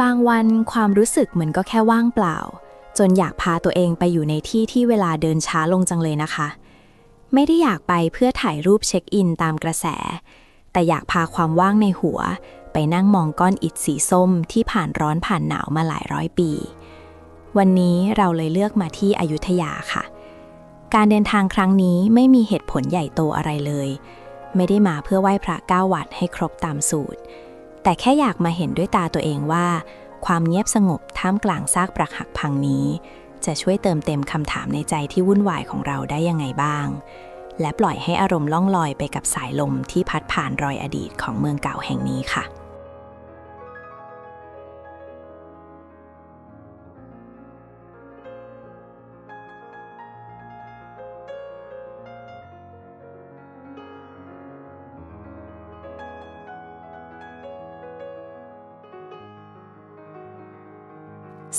บางวันความรู้สึกเหมือนก็แค่ว่างเปล่า จนอยากพาตัวเองไปอยู่ในที่ที่เวลาเดินช้าลงจังเลยนะคะ ไม่ได้อยากไปเพื่อถ่ายรูปเช็คอินตามกระแส แต่อยากพาความว่างในหัว ไปนั่งมองก้อนอิฐสีส้มที่ผ่านร้อนผ่านหนาวมาหลายร้อยปี วันนี้เราเลยเลือกมาที่อยุธยาค่ะ การเดินทางครั้งนี้ไม่มีเหตุผลใหญ่โตอะไรเลย ไม่ได้มาเพื่อไหว้พระเก้าวัดให้ครบตามสูตร แต่แค่อยากมาเห็นด้วยตาตัวเองว่า ความเงียบสงบท่ามกลางซากปรักหักพังนี้ จะช่วยเติมเต็มคำถามในใจที่วุ่นวายของเราได้ยังไงบ้าง และปล่อยให้อารมณ์ล่องลอยไปกับสายลมที่พัดผ่านรอยอดีตของเมืองเก่าแห่งนี้ค่ะ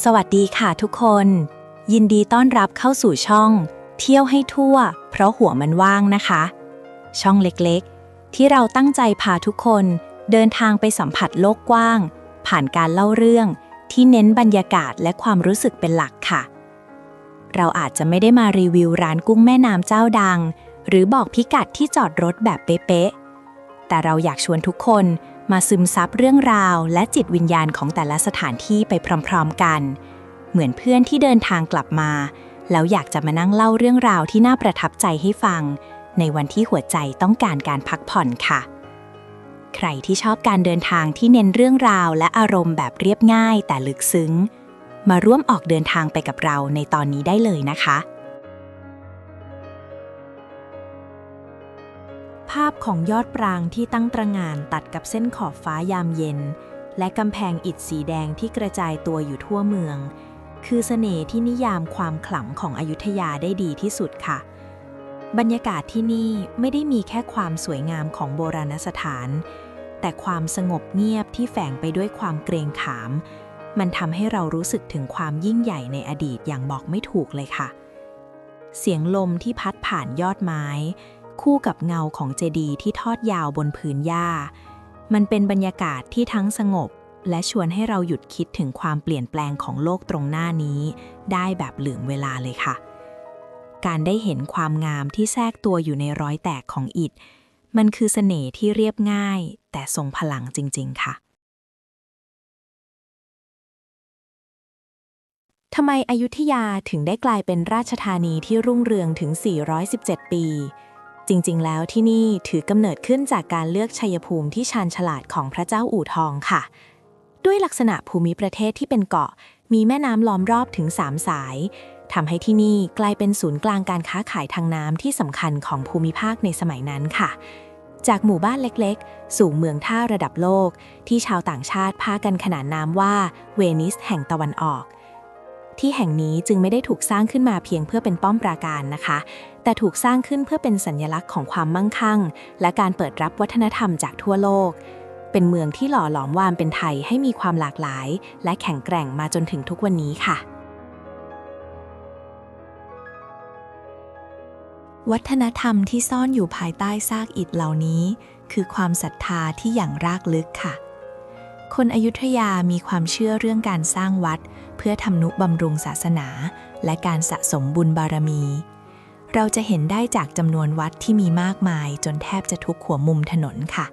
สวัสดีค่ะทุกคน ยินดีต้อนรับเข้าสู่ช่อง เที่ยวให้ทั่ว เพราะหัวมันว่างนะคะ ช่องเล็กๆ ที่เราตั้งใจพาทุกคนเดินทางไปสัมผัสโลกกว้าง ผ่านการเล่าเรื่องที่เน้นบรรยากาศและความรู้สึกเป็นหลักค่ะ เราอาจจะไม่ได้มารีวิวร้านกุ้งแม่น้ำเจ้าดัง หรือบอกพิกัดที่จอดรถแบบเป๊ะๆแต่เราอยากชวนทุกคน มาซึมซับเรื่องราวและจิตวิญญาณของแต่ละสถานที่ไปพร้อมๆกัน เหมือนเพื่อนที่เดินทางกลับมา แล้วอยากจะมานั่งเล่าเรื่องราวที่น่าประทับใจให้ฟัง ในวันที่หัวใจต้องการการพักผ่อนค่ะ ใครที่ชอบการเดินทางที่เน้นเรื่องราวและอารมณ์แบบเรียบง่ายแต่ลึกซึ้ง มาร่วมออกเดินทางไปกับเราในตอนนี้ได้เลยนะคะ ภาพของยอดปรางที่ตั้งตระงานตัดกับเส้นขอบฟ้ายามเย็น และกำแพงอิฐสีแดงที่กระจายตัวอยู่ทั่วเมือง คือเสน่ห์ที่นิยามความขลังของอยุธยาได้ดีที่สุดค่ะ บรรยากาศที่นี่ไม่ได้มีแค่ความสวยงามของโบราณสถาน แต่ความสงบเงียบที่แฝงไปด้วยความเกรงขาม มันทำให้เรารู้สึกถึงความยิ่งใหญ่ในอดีตอย่างบอกไม่ถูกเลยค่ะ เสียงลมที่พัดผ่านยอดไม้ คู่กับเงาของเจดีย์ที่ทอดยาวบนผืนหญ้า มันเป็นบรรยากาศที่ทั้งสงบ และชวนให้เราหยุดคิดถึงความเปลี่ยนแปลงของโลกตรงหน้านี้ ได้แบบลืมเวลาเลยค่ะ การได้เห็นความงามที่แทรกตัวอยู่ในรอยแตกของอิฐ มันคือเสน่ห์ที่เรียบง่าย แต่ทรงพลังจริง ๆ ค่ะทำไมอยุธยาถึงได้กลายเป็นราชธานีที่รุ่งเรืองถึง 417 ปี จริงๆ แล้วที่นี่ถือกำเนิดขึ้นจากการเลือกชัยภูมิที่ชาญฉลาดของพระเจ้าอู่ทองค่ะ ด้วยลักษณะภูมิประเทศที่เป็นเกาะ มีแม่น้ำล้อมรอบถึง 3 สายทำให้ที่นี่กลายเป็นศูนย์กลางการค้าขายทางน้ำที่สำคัญของภูมิภาคในสมัยนั้นค่ะ จากหมู่บ้านเล็กๆ สู่เมืองท่าระดับโลก ที่ชาวต่างชาติพากันขนานนามว่าเวนิสแห่งตะวันออก ที่แห่งนี้จึงไม่ได้ถูกสร้างขึ้นมาเพียงเพื่อเป็นป้อมปราการนะคะแต่ถูกสร้างขึ้นเพื่อเป็นสัญลักษณ์ของความมั่งคั่ง และการเปิดรับวัฒนธรรมจากทั่วโลก เป็นเมืองที่หล่อหลอมวามเป็นไทยให้มีความหลากหลาย และแข็งแกร่งมาจนถึงทุกวันนี้ค่ะ วัฒนธรรมที่ซ่อนอยู่ภายใต้ซากอิฐเหล่านี้ คือความศรัทธาที่อย่างรากลึกค่ะคนอยุธยามีความเชื่อเรื่องการสร้างวัด เพื่อทำนุบำรุงศาสนา และการสะสมบุญบารมี เราจะเห็นได้จากจำนวนวัดที่มีมากมายจนแทบจะทุกหัวมุมถนนค่ะ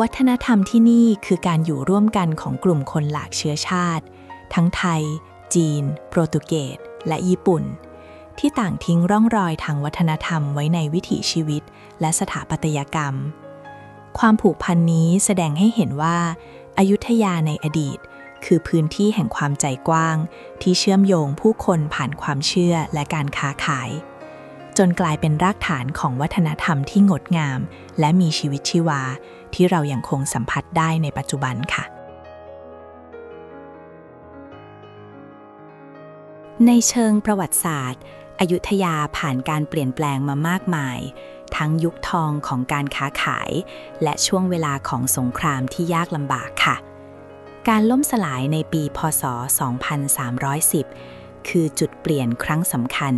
วัฒนธรรมที่นี่คือการอยู่ร่วมกันของกลุ่มคนหลากเชื้อชาติ ทั้งไทย จีน โปรตุเกส และญี่ปุ่น ที่ต่างทิ้งร่องรอยทางวัฒนธรรมไว้ในวิถีชีวิต และสถาปัตยกรรม ความผูกพันนี้แสดงให้เห็นว่าอายุทยาในอดีต คือพื้นที่แห่งความใจกว้าง ที่เชื่อมโยงผู้คนผ่านความเชื่อและการค้าขาย จนกลายเป็นรากฐานของวัฒนธรรมที่งดงาม และมีชีวิตชีวา ที่เรายัางคงสัมผัสได้ในปัจจุบันค่ะ ในเชิงประวัติศาสตร์อยุธยาผ่านการเปลี่ยนแปลงมามากมาย ทั้งยุคทองของการค้าขาย และช่วงเวลาของสงครามที่ยากลำบากค่ะ การล่มสลายในปีพศ 2310 คือจุดเปลี่ยนครั้งสำคัญ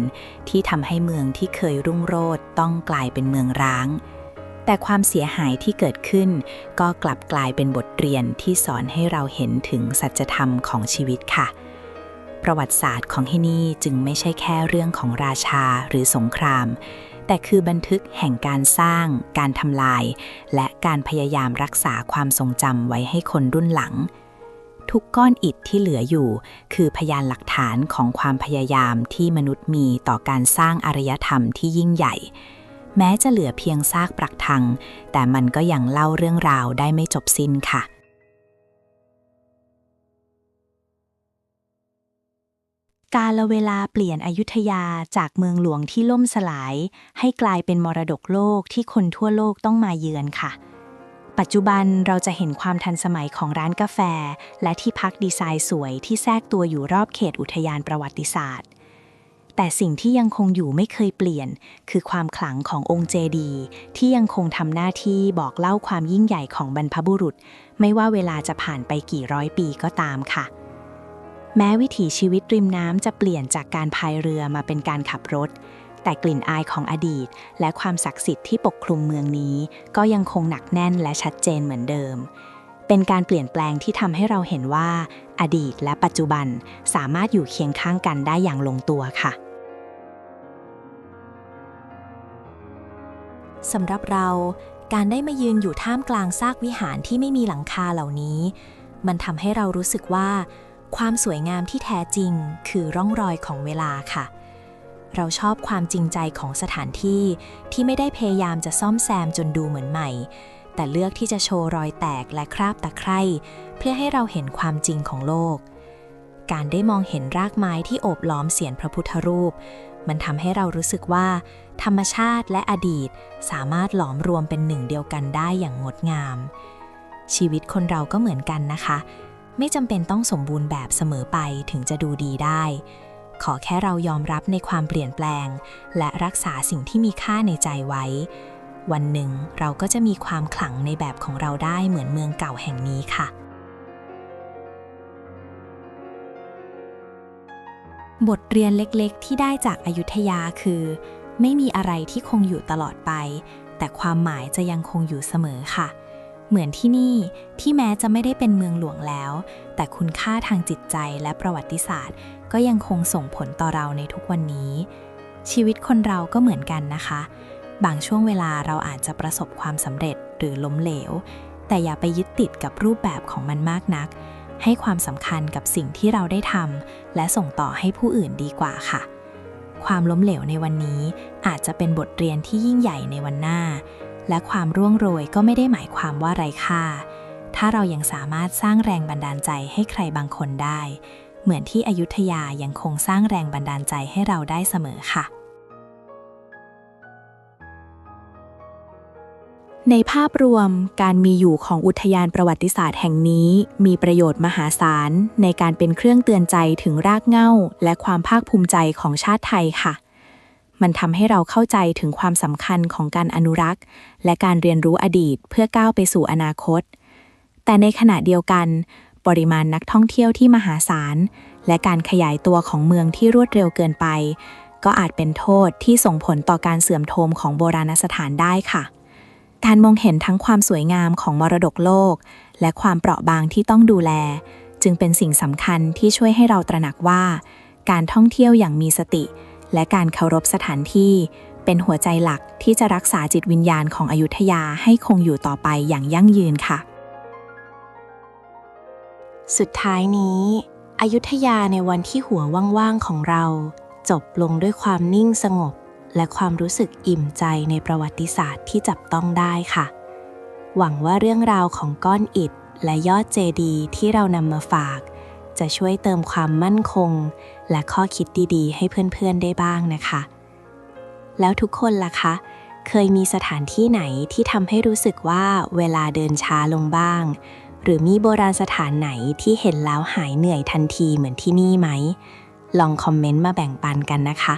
ที่ทำให้เมืองที่เคยรุ่งโรจน์ต้องกลายเป็นเมืองร้าง แต่ความเสียหายที่เกิดขึ้น ก็กลับกลายเป็นบทเรียนที่สอนให้เราเห็นถึงสัจธรรมของชีวิตค่ะ ประวัติศาสตร์ของที่นี่จึงไม่ใช่แค่เรื่องของราชาหรือสงคราม แต่คือบันทึกแห่งการสร้าง การทำลาย และการพยายามรักษาความทรงจำไว้ให้คนรุ่นหลัง ทุกก้อนอิฐที่เหลืออยู่ คือพยานหลักฐานของความพยายามที่มนุษย์มีต่อการสร้างอารยธรรมที่ยิ่งใหญ่ แม้จะเหลือเพียงซากปรักทัง แต่มันก็ยังเล่าเรื่องราวได้ไม่จบสิ้นค่ะ กาลเวลาเปลี่ยนอยุธยาจากเมืองหลวงที่ล่มสลาย ให้กลายเป็นมรดกโลกที่คนทั่วโลกต้องมาเยือนค่ะ ปัจจุบันเราจะเห็นความทันสมัยของร้านกาแฟ และที่พักดีไซน์สวยที่แทรกตัวอยู่รอบเขตอุทยานประวัติศาสตร์ แต่สิ่งที่ยังคงอยู่ไม่เคยเปลี่ยน คือความขลังขององค์เจดี ที่ยังคงทำหน้าที่บอกเล่าความยิ่งใหญ่ของบรรพบุรุษ ไม่ว่าเวลาจะผ่านไปกี่ร้อยปีก็ตามค่ะ แม้วิถีชีวิตริมน้ำจะเปลี่ยนจากการพายเรือมาเป็นการขับรถ แต่กลิ่นอายของอดีต และความศักดิ์สิทธิ์ที่ปกคลุมเมืองนี้ ก็ยังคงหนักแน่นและชัดเจนเหมือนเดิม เป็นการเปลี่ยนแปลงที่ทำให้เราเห็นว่า อดีตและปัจจุบันสามารถอยู่เคียงข้างกันได้อย่างลงตัวค่ะสำหรับเราการได้มายืนอยู่ท่ามกลางซากวิหารที่ไม่มีหลังคาเหล่านี้ มันทำให้เรารู้สึกว่า ความสวยงามที่แท้จริง คือร่องรอยของเวลาค่ะ เราชอบความจริงใจของสถานที่ที่ไม่ได้พยายามจะซ่อมแซมจนดูเหมือนใหม่ แต่เลือกที่จะโชว์รอยแตกและคราบตะไคร่เพื่อให้เราเห็นความจริงของโลก การได้มองเห็นรากไม้ที่โอบล้อมเสียนพระพุทธรูป มันทำให้เรารู้สึกว่า ธรรมชาติและอดีตสามารถหลอมรวมเป็นหนึ่งเดียวกันได้อย่างงดงาม ชีวิตคนเราก็เหมือนกันนะคะ ไม่จำเป็นต้องสมบูรณ์แบบเสมอไปถึงจะดูดีได้ ขอแค่เรายอมรับในความเปลี่ยนแปลง และรักษาสิ่งที่มีค่าในใจไว้ วันหนึ่งเราก็จะมีความขลังในแบบของเราได้เหมือนเมืองเก่าแห่งนี้ค่ะ บทเรียนเล็กๆ ที่ได้จากอายุทยาคือ ไม่มีอะไรที่คงอยู่ตลอดไป แต่ความหมายจะยังคงอยู่เสมอค่ะ เหมือนที่นี่ที่แม้จะไม่ได้เป็นเมืองหลวงแล้ว แต่คุณค่าทางจิตใจและประวัติศาสตร์ ก็ยังคงส่งผลต่อเราในทุกวันนี้ ชีวิตคนเราก็เหมือนกันนะคะ บางช่วงเวลาเราอาจจะประสบความสำเร็จหรือล้มเหลว แต่อย่าไปยึดติดกับรูปแบบของมันมากนัก ให้ความสำคัญกับสิ่งที่เราได้ทำและส่งต่อให้ผู้อื่นดีกว่าค่ะ ความล้มเหลวในวันนี้อาจจะเป็นบทเรียนที่ยิ่งใหญ่ในวันหน้า และความร่วงโรยก็ไม่ได้หมายความว่าไร้ค่า ถ้าเรายังสามารถสร้างแรงบันดาลใจให้ใครบางคนได้ เหมือนที่อยุธยายังคงสร้างแรงบันดาลใจให้เราได้เสมอค่ะ ในภาพรวมการมีอยู่ของอุทยานประวัติศาสตร์แห่งนี้ มีประโยชน์มหาศาลในการเป็นเครื่องเตือนใจถึงรากเหง้า และความภาคภูมิใจของชาติไทยค่ะ มันทำให้เราเข้าใจถึงความสำคัญของการอนุรักษ์ และการเรียนรู้อดีตเพื่อก้าวไปสู่อนาคต แต่ในขณะเดียวกัน ปริมาณนักท่องเที่ยวที่มหาศาล และการขยายตัวของเมืองที่รวดเร็วเกินไป ก็อาจเป็นโทษที่ส่งผลต่อการเสื่อมโทรมของโบราณสถานได้ค่ะ การมองเห็นทั้งความสวยงามของมรดกโลก และความเปราะบางที่ต้องดูแล จึงเป็นสิ่งสำคัญที่ช่วยให้เราตระหนักว่า การท่องเที่ยวอย่างมีสติ และการเคารพสถานที่ เป็นหัวใจหลักที่จะรักษาจิตวิญญาณของอยุธยาให้คงอยู่ต่อไปอย่างยั่งยืนค่ะ สุดท้ายนี้อยุธยาในวันที่หัวว่างๆของเรา จบลงด้วยความนิ่งสงบ และความรู้สึกอิ่มใจในประวัติศาสตร์ที่จับต้องได้ค่ะ หวังว่าเรื่องราวของก้อนอิฐและยอดเจดีที่เรานำมาฝาก จะช่วยเติมความมั่นคง และข้อคิดดีๆ ให้เพื่อนๆได้บ้างนะคะ แล้วทุกคนล่ะคะ เคยมีสถานที่ไหนที่ทำให้รู้สึกว่าเวลาเดินช้าลงบ้าง หรือมีโบราณสถานไหนที่เห็นแล้วหายเหนื่อยทันทีเหมือนที่นี่ไหม ลองคอมเมนต์มาแบ่งปันกันนะคะ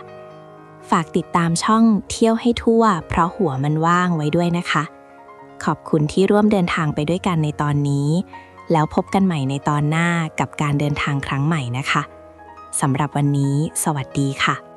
ฝากติดตามช่องเที่ยวให้ทั่ว เพราะหัวมันว่างไว้ด้วยนะคะ ขอบคุณที่ร่วมเดินทางไปด้วยกันในตอนนี้ แล้วพบกันใหม่ในตอนหน้ากับการเดินทางครั้งใหม่นะคะสำหรับวันนี้ สวัสดีค่ะ